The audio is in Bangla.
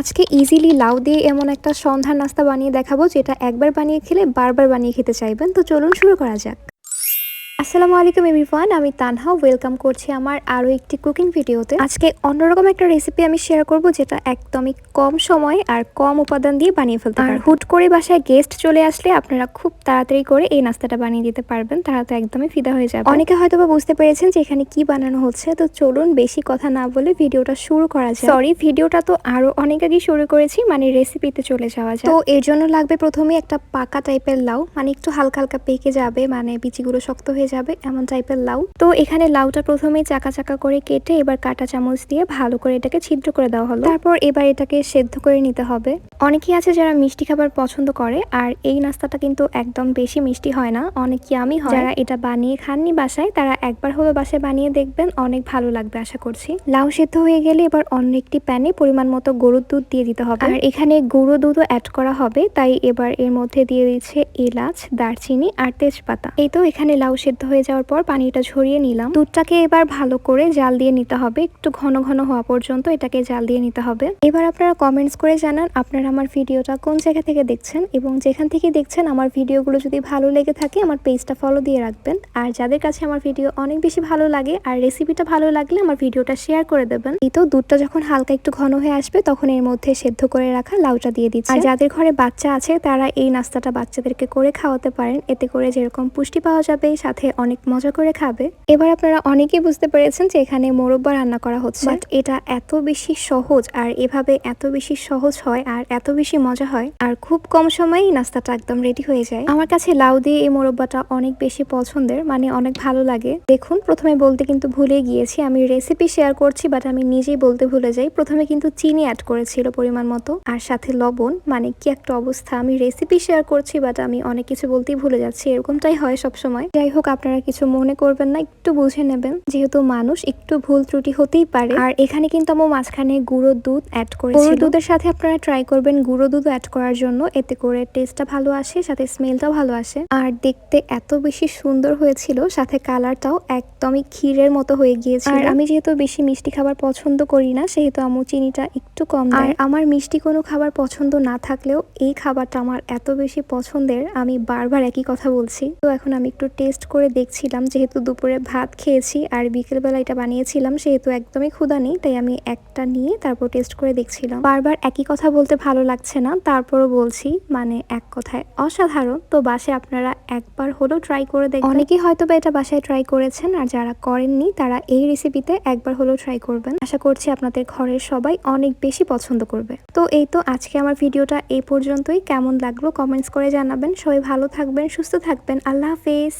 আজকে ইজিলি লাউ দিয়ে এমন একটা সন্ধ্যার নাস্তা বানিয়ে দেখাবো, যেটা একবার বানিয়ে খেলে বারবার বানিয়ে খেতে চাইবেন। তো চলুন শুরু করা যাক। আসসালামু আলাইকুম এভরিওয়ান আমি তানহা। ওয়েলকাম করছি আমার আরও একটি কুকিং ভিডিওতে আজকে অন্যরকম একটা রেসিপি আমি শেয়ার করব যেটা একদমই কম সময় আর কম উপাদান দিয়ে বানিয়ে ফেলতে আর হুট করে বাসায় গেস্ট চলে আসলে আপনারা খুব তাড়াতাড়ি করে এই নাস্তাটা বানিয়ে দিতে পারবেন তারা তো একদমই ফিদা হয়ে যাবে। অনেকে হয়তো বা বুঝতে পেরেছেন যে এখানে কি বানানো হচ্ছে তো চলুন বেশি কথা না বলে ভিডিওটা শুরু করা যায় সরি ভিডিওটা তো আরও অনেক আগে শুরু করেছি মানে রেসিপিতে চলে যাওয়া যায় তো এর জন্য লাগবে প্রথমে একটা পাকা টাইপের লাউ মানে একটু হালকা হালকা পেকে যাবে মানে বিচিগুলো শক্ত হয়ে যাবে। এমন টাইপের লাউ। তো এখানে লাউটা প্রথমে চাকা চাকা করে কেটে এবার কাটা চামচ দিয়ে ভালো করে এটাকে ছিদ্র করে দেওয়া হলো। তারপর এবার এটাকে সেদ্ধ করে নিতে হবে। অনেকেই আছে যারা মিষ্টি খাবার পছন্দ করে আর এই নাস্তাটা কিন্তু একদম বেশি মিষ্টি হয় না অনেক ইয়ামি হয়। যারা এটা বানিয়ে খাননি বাসায়, তারা একবার হলো বাসায় বানিয়ে দেখবেন, অনেক ভালো লাগবে আশা করছি। লাউ সেদ্ধ হয়ে গেলে এবার অন্য একটি প্যানে পরিমাণ মতো গরুর দুধ দিয়ে দিতে হবে। আর এখানে গুঁড়ো দুধও অ্যাড করা হবে, তাই এবার এর মধ্যে দিয়ে দিচ্ছে এলাচ, দারচিনি আর তেজপাতা। এই তো এখানে লাউ সেদ্ধ হয়ে যাওয়ার পর পানিটা ঝরিয়ে নিলাম। দুধটাকে এবার ভালো করে জাল দিয়ে নিতে হবে। একটু ঘন ঘন হওয়া পর্যন্ত এটাকে জাল দিয়ে নিতে হবে। এবার আপনারা কমেন্টস করে জানান আপনারা আমার ভিডিওটা কোন জায়গা থেকে দেখছেন এবং যেখান থেকে দেখছেন আমার ভিডিওগুলো যদি ভালো লেগে থাকে আমার পেজটা ফলো দিয়ে রাখবেন। আর যাদের কাছে আমার ভিডিও অনেক বেশি ভালো লাগে আর রেসিপিটা ভালো লাগলে আমার ভিডিওটা শেয়ার করে দেবেন। এই তো দুধটা যখন হালকা একটু ঘন হয়ে আসবে তখন এর মধ্যে সেদ্ধ করে রাখা লাউটা দিয়ে দিচ্ছি। আর যাদের ঘরে বাচ্চা আছে তারা এই নাস্তাটা বাচ্চাদেরকে করে খাওয়াতে পারেন। এতে করে যেরকম পুষ্টি পাওয়া যাবে, সাথে অনেক মজা করে খাবে। এবার আপনারা অনেকেই বুঝতে পেরেছেন যে এখানে মোরব্বা রান্না করা হচ্ছে। বাট এটা এত বেশি সহজ আর এভাবে এত বেশি সহজ হয় আর এত বেশি মজা হয় আর খুব কম সময়েই নাস্তাটা একদম রেডি হয়ে যায়। আমার কাছে লাউ দিয়ে এই মোরব্বাটা অনেক বেশি পছন্দের মানে অনেক ভালো লাগে। দেখুন, প্রথমে বলতে কিন্তু ভুলে গিয়েছি, আমি রেসিপি শেয়ার করছি বাট আমি নিজেই বলতে ভুলে যাই। প্রথমে কিন্তু চিনি অ্যাড করেছিল পরিমাণ মতো আর সাথে লবণ মানে কি একটা অবস্থা। আমি রেসিপি শেয়ার করছি বাট আমি অনেক কিছু বলতেই ভুলে যাচ্ছি, এরকমটাই হয় সবসময়। যাই হোক, আপনারা কিছু মনে করবেন না একটু বুঝে নেবেন। যেহেতু মানুষ একটু ভুল ত্রুটি হতেই পারে। আর এখানে কিন্তু আমার মাঝখানে গুঁড়ো দুধ অ্যাড করেছি গরুর দুধের সাথে আপনারা ট্রাই করবেন গুঁড়ো দুধ অ্যাড করার জন্য। এতে করে টেস্টটা ভালো আসে সাথে স্মেলটাও ভালো আসে। আর দেখতে এত বেশি সুন্দর হয়েছিল সাথে কালারটাও একদমই ক্ষীরের মতো হয়ে গিয়েছে আর আমি যেহেতু বেশি মিষ্টি খাবার পছন্দ করি না সেহেতু আমু চিনিটা একটু কম আর আমার মিষ্টি কোনো খাবার পছন্দ না থাকলেও এই খাবারটা আমার এত বেশি পছন্দের আমি বারবার একই কথা বলছি। তো এখন আমি একটু টেস্ট করে দেখছিলাম, যেহেতু দুপুরে ভাত খেয়েছি আর বিকেলবেলা এটা বানিয়েছিলাম, সেহেতু একদমই ক্ষুধা নেই, তাই আমি একটা নিয়ে তারপর টেস্ট করে দেখছিলাম। বারবার একই কথা বলতে ভালো লাগছে না, তারপরও বলছি মানে এক কথায় অসাধারণ। তো বাসে আপনারা একবার হলেও ট্রাই করে দেখবেন। অনেকেই হয়তো বা এটা বাসায় ট্রাই করেছেন, আর যারা করেননি, তারা এই রেসিপিতে একবার হলেও ট্রাই করবেন। আশা করছি আপনাদের ঘরের সবাই অনেক বেশি পছন্দ করবে। তো এই তো আজকে আমার ভিডিওটা এই পর্যন্তই। কেমন লাগল কমেন্টস করে জানাবেন। সবাই ভালো থাকবেন, সুস্থ থাকবেন। আল্লাহ হাফেজ।